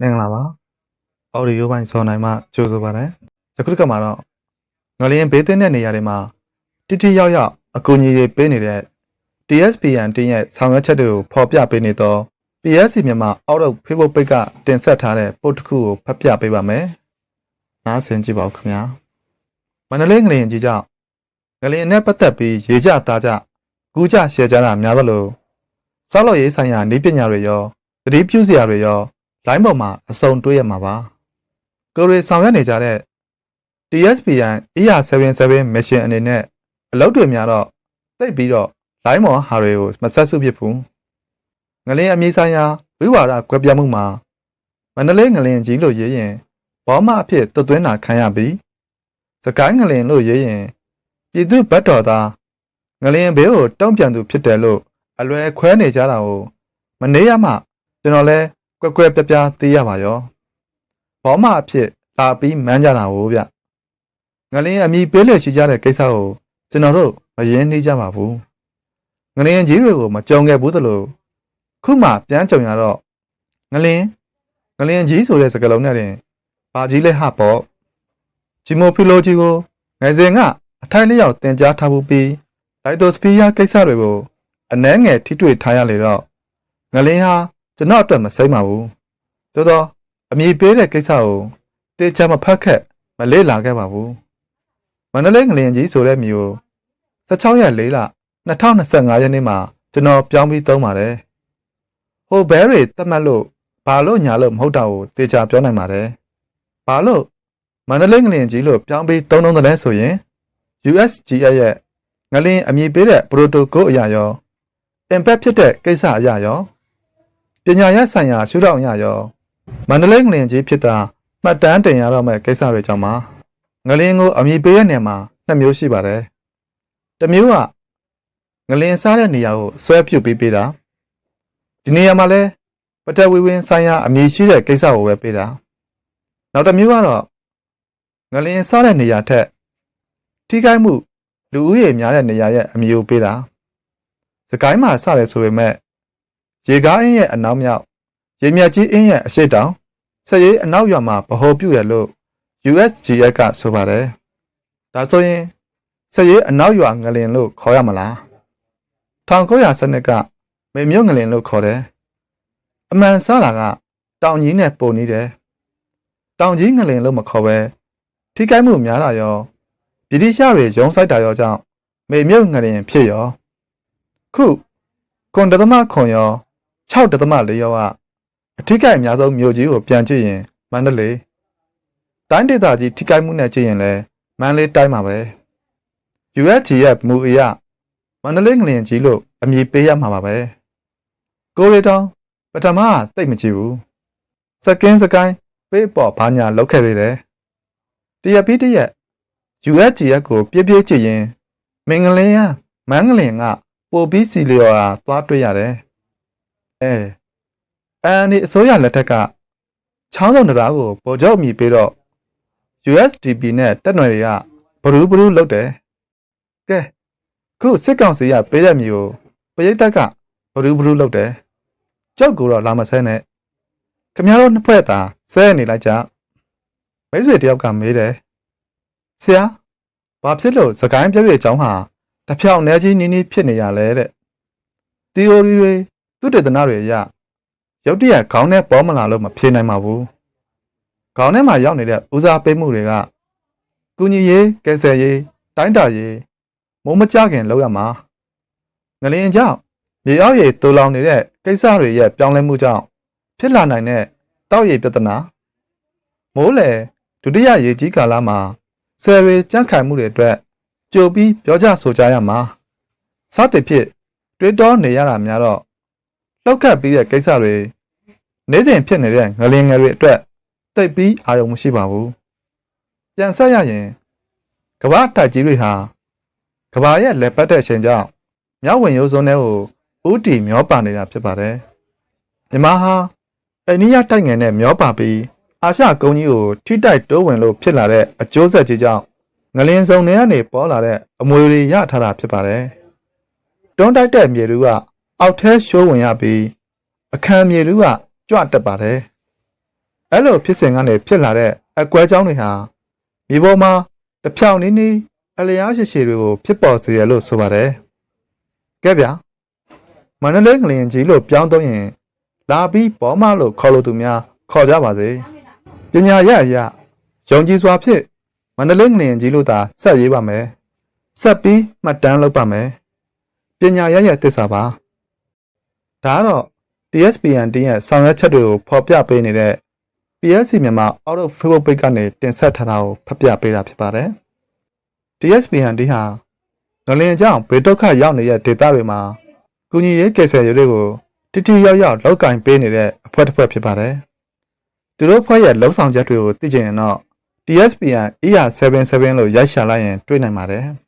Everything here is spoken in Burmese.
မင်္ဂလာပါအော်ဒီယိုပိုင်းစောနိုင်မှကြိုဆိုပါတယ်ယခုတစ်ခါမှာတော့ငလျင်ဘေးသင်းတဲ့နေရာတွေမှာတိတိယောက်ယောက်အကူအညီတွေပေးနေတဲ့ TSPN တင်းရဲ့ဆောင်ရွက်ချက်တွေကိုဖော်ပြပေးနေတော့ PSC မြန်မာအောက်တော့ Facebook page ကတင်ဆက်ထားတဲ့ post တစ်ခုကိုဖတ်ပြပေးပါမယ်နားဆင်ကြည့်ပါဦးခင်ဗျာမန္တလေးငလျင်ကြီးကြောင့်ငလျင်နဲ့ပတ်သက်ပြီးရေကြသားကြကူးကြရှယ်ကြတာများသလိုစောက်လို့ရေးဆိုင်ရာနည်းပညာတွေရောသတိပြုစရာတွေရော လိုင်းပေါ်မှာအစုံတွေ့ရမှာပါကိုရီဆောင်ရွက်နေကြတဲ့ TSPN ER77 mission အနေနဲ့အလုပ်တွေများတော့သိပ်ပြီးတော့လိုင်းမော်ဟာတွေကိုမဆက်စုဖြစ်ဘူးငလင်းအမည်ဆိုင်ရာဝိဝါဒကွဲပြားမှုမှာမန္တလေးငလင်းကြီးလို့ရေးရင်ဘောမအဖြစ်တွတ်သွင်းတာခံရပြီးစကိုင်းငလင်းလို့ရေးရင်ပြည်သူ့ဘတ်တော်သားငလင်းဘေးကိုတုံ့ပြန်သူဖြစ်တယ်လို့အလွယ်ခွဲနေကြတာကိုမနေရမှကျွန်တော်လဲ ကွက်ကွက်ပြားပြားသိရပါရောဘောမအဖြစ်လာပြီးမန်းကြတာကိုဗျငလင်းအမိပေးလက်ရှိကြတဲ့ကိစ္စကိုကျွန်တော်တို့မရင်းနှီးကြပါဘူးငလင်းကြီးတွေကိုမကြုံခဲ့ဘူးသလိုခုမှပြန်ကြုံရတော့ငလင်းငလင်းကြီးဆိုတဲ့စကားလုံးနဲ့တင်ဘာကြီးလဲဟပေါ့ဂျီမိုဖီလိုဂျီကိုငယ်စဉ်ကအထိုင်လျောက်တင် जा ထားမှုပြီးလိုက်တိုစပီးယားကိစ္စတွေကိုအနှဲငယ်ထိတွေ့ထားရလေတော့ငလင်းဟာ ကျွန်တော်အတွက်မစိမ့်ပါဘူးသို့တော့အမိပေးတဲ့ကိစ္စကိုတေချာမဖတ်ခက်မလေ့လာခဲ့ပါဘူးမန္တလေးငလျင်ကြီးဆိုတဲ့မြို့16ရက်4လ2025ရက်နေ့မှာကျွန်တော်ပြောင်းပြီးသုံးပါတယ်ဟိုဘဲတွေတတ်မှတ်လို့ဘာလို့ညာလို့မဟုတ်တာကိုတေချာပြောနိုင်ပါတယ်ဘာလို့မန္တလေးငလျင်ကြီးလို့ပြောင်းပြီးသုံးလုံးတယ်ဆိုရင် USGS ရဲ့ငလျင်အမည်ပေးတဲ့ protocol အရာရော impact ဖြစ်တဲ့ကိစ္စအရာရော ပညာရပ်ဆိုင်ရာရှုထောင့်အရာရောမန္တလေးငလျင်ကြီးဖြစ်တာမှတ်တမ်းတင်ရတော့မဲ့ကိစ္စတွေကြောင့်ပါငလျင်ကိုအမည်ပေးတဲ့နေရာမှာနှစ်မျိုးရှိပါတယ်တစ်မျိုးကငလျင်စားတဲ့နေရာကိုဆွဲပြုတ်ပေးပေးတာဒီနေရာမှာလဲပထဝီဝင်ဆိုင်ရာအမည်ရှိတဲ့ကိစ္စကိုပဲပေးတာနောက်တစ်မျိုးကတော့ငလျင်စားတဲ့နေရာထက်ထိခိုက်မှုလူဦးရေများတဲ့နေရာရဲ့အမည်ကိုပေးတာစကိုင်းမှာစတယ်ဆိုပေမဲ့ ရေကားအင်းရဲ့အနောက်မြောက်ရေမြတ်ကြီးအင်းရဲ့အရှိတောင်ဆက်ရေးအနောက်ရွာမှာဗဟိုပြုတယ်လို့ USGS ကဆိုပါတယ်ဒါဆိုရင်ဆက်ရေးအနောက်ရွာငလင်လို့ခေါ်ရမလား1900စနစ်ကမေမြို့ငလင်လို့ခေါ်တယ်အမှန်စားတာကတောင်ကြီးနဲ့ပုံနေတယ်တောင်ကြီးငလင်လို့မခေါ်ပဲထိခိုက်မှုများတာရောဗြိတိရှတွေရုံးဆိုင်တာရောကြောင့်မေမြို့ငလင်ဖြစ်ရောခုကွန်တသမခွန်ရော 6တသမ4ရောကအထိကိုက်အများဆုံးမြို့ကြီးကိုပြန်ကြည့်ရင်မန္တလေးတိုင်းဒေသကြီးထိကိုက်မှုနဲ့ကြည့်ရင်လည်းမန္တလေးတိုင်းမှာပဲ USGF မူအရမန္တလေးငလျင်ကြီးလို့အမည်ပေးရမှာပါပဲကိုရီတောင်ပထမကတိတ်မကြည့်ဘူးစကင်းစကိုင်းပေးပေါ်ဘာညာလောက်ခဲ့သေးတယ်တရက်ပြီးတရက် USGF ကိုပြည့်ပြည့်ကြည့်ရင်မင်္ဂလင်းရမန်းငလင်ကပိုပြီးစီလျော်တာသွားတွေ့ရတယ် အဲအန်ဒီအစိုးရလက်ထက်ကချောင်းစုံတရားကိုဗိုလ်ချုပ်အမိပေးတော့ USDP နဲ့တက်နွယ်တွေကဘရူးဘရူးလုပ်တယ်ကဲခုစစ်ကောင်စီကပေးတဲ့မျိုးကိုပရိသတ်ကဘရူးဘရူးလုပ်တယ်ကြောက်ကိုတော့လာမဆဲနဲ့ခမရတို့နှစ်ဖွဲ့သာဆဲနေလိုက်ကြမိတ်ဆွေတယောက်ကမေးတယ်ဆရာဘာဖြစ်လို့စကိုင်းပြည့်ပြည့်အကြောင်းဟာတဖြောင်နေကြီးနီးနီးဖြစ်နေရလဲတဲ့ theory တွေ သူတေသနာတွေအရရုတ်တရက်ခေါင်းထဲပေါ်မလာလို့မဖြေနိုင်ပါဘူးခေါင်းထဲမှာရောက်နေတဲ့ဦးစားပေးမှုတွေကကုညီရေးကယ်ဆယ်ရေးတိုင်းတာရေးမုံမကြခင်လောက်ရမှာငလင်ကြောင့်မြေအောက်ရေတူလောင်နေတဲ့ကိစ္စတွေရဲ့ပြောင်းလဲမှုကြောင့်ဖြစ်လာနိုင်တဲ့တောက်ရည်ပြဿနာမိုးလေဒုတိယရေကြီးကာလမှာဆယ်ရီကြန့်ခိုင်မှုတွေအတွက်ကြိုပြီးပြောကြဆိုကြရမှာစသဖြင့်တွေးတောနေရတာများတော့ လောက်ခတ်ပြီးတဲ့ကိစ္စတွေနေ့စဉ်ဖြစ်နေတဲ့ငလင်ငယ်တွေအတွက်တိတ်ပြီးအာရုံမရှိပါဘူးပြန်ဆက်ရရင်ကမ္ဘာတိုက်ကြီးတွေဟာကမ္ဘာရဲ့လက်ပတ်တဲ့အချိန်ကြောင့်မြောက်ဝင်ရိုးစွန်းတွေကိုဥတီမျောပါနေတာဖြစ်ပါတယ်မြန်မာဟာအိန္ဒိယတိုက်ငယ်နဲ့မျောပါပြီးအာရှကုန်းကြီးကိုထိတိုက်တိုးဝင်လို့ဖြစ်လာတဲ့အကျိုးဆက်ကြီးကြောင့်ငလင်းစုံတွေကနေပေါ်လာတဲ့အမွေတွေရထားတာဖြစ်ပါတယ်တွန်းတိုက်တဲ့မြေလူက အောက်ထဲရှိုးဝင်ရပြီးအခမ်းမြေလူကကြွတက်ပါတယ်အဲ့လိုဖြစ်စဉ်ကနေဖြစ်လာတဲ့အကွဲကြောင်းတွေဟာမြေပေါ်မှာတစ်ဖြောင်နီးနီးအလျားရှိရှိတွေကိုဖြစ်ပေါ်စေရလို့ဆိုပါတယ်။ကဲဗျာမန္တလေးငလျင်ကြီးလို့ပြောင်းသုံးရင် လာပြီးပေါ်မလို့ခေါ်လို့သူများခေါ်ကြပါစေ။ပညာရအရယုံကြည်စွာဖြင့်မန္တလေးငလျင်ကြီးလို့သာဆက်ရေးပါမယ်။ဆက်ပြီးမှတ်တမ်းလုပ်ပါမယ်။ပညာရရဲ့သစ္စာပါ။ ဒါကတော့ TSPN တင်းရဲ့ဆောင်ရွက်ချက်တွေကိုဖော်ပြပေးနေတဲ့ PSC မြန်မာအောက်တော့ Facebook page ကနေတင်ဆက်ထားတာကိုဖတ်ပြပေးတာဖြစ်ပါတယ်။ TSPN တင်းဟာငလင်ကြောင့်ဘေးဒုက္ခရောက်နေတဲ့ဒေသတွေမှာကုညီရေးကယ်ဆယ်ရေးတွေကိုတိတိယောက်ယောက်လောက်ကင်ပေးနေတဲ့အဖွဲ့တစ်ဖွဲ့ဖြစ်ပါတယ်။သူတို့ဖွဲ့ရဲ့လုံဆောင်ချက်တွေကိုသိချင်ရင်တော့ TSPN ER77 လို့ရိုက်ရှာလိုက်ရင်တွေ့နိုင်ပါတယ်။